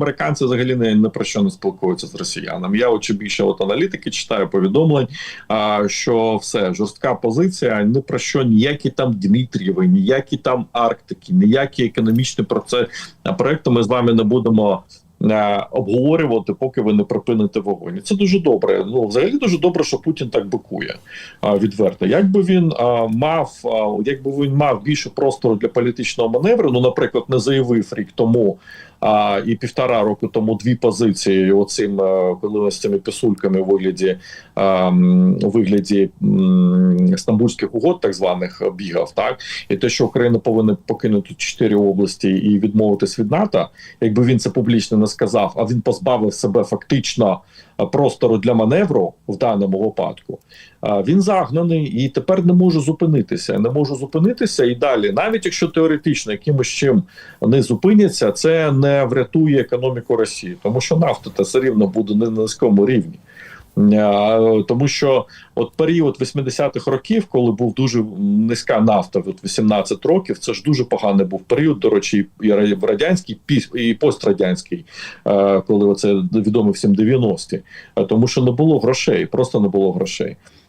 Американці взагалі не, не про що не спілкуються з росіянами. Я очі більше от аналітики читаю повідомлень, а, що все жорстка позиція ні про що ніякі там Дмитрієви, ніякі там Арктики, ніякі економічні проекти ми з вами не будемо. Обговорювати, поки ви не припините вогонь. Це дуже добре. Ну взагалі дуже добре, що Путін так бикує відверто. Якби він а, мав, а, якби він мав більше простору для політичного маневру, ну, наприклад, не заявив рік тому а, і півтора року тому дві позиції оцим е, коли ось цими писульками вигляді а, у стамбульських угод, так званих е, бігав, так і те, що Україна повинна покинути чотири області і відмовитись від НАТО, якби він це публічно не сказав, а він позбавив себе фактично е, простору для маневру в даному випадку. Він загнаний і тепер не може зупинитися. Не може зупинитися і далі, навіть якщо теоретично якимось чим не зупиняться, це не врятує економіку Росії, тому що нафта та все рівно буде не на низькому рівні. Тому що от період 80-х років, коли був дуже низька нафта, от 18 років, це ж дуже поганий був період, до речі, і радянський, і пострадянський, е, коли оце відомо всім 90-ті, Е, тому що не було грошей, просто не було грошей.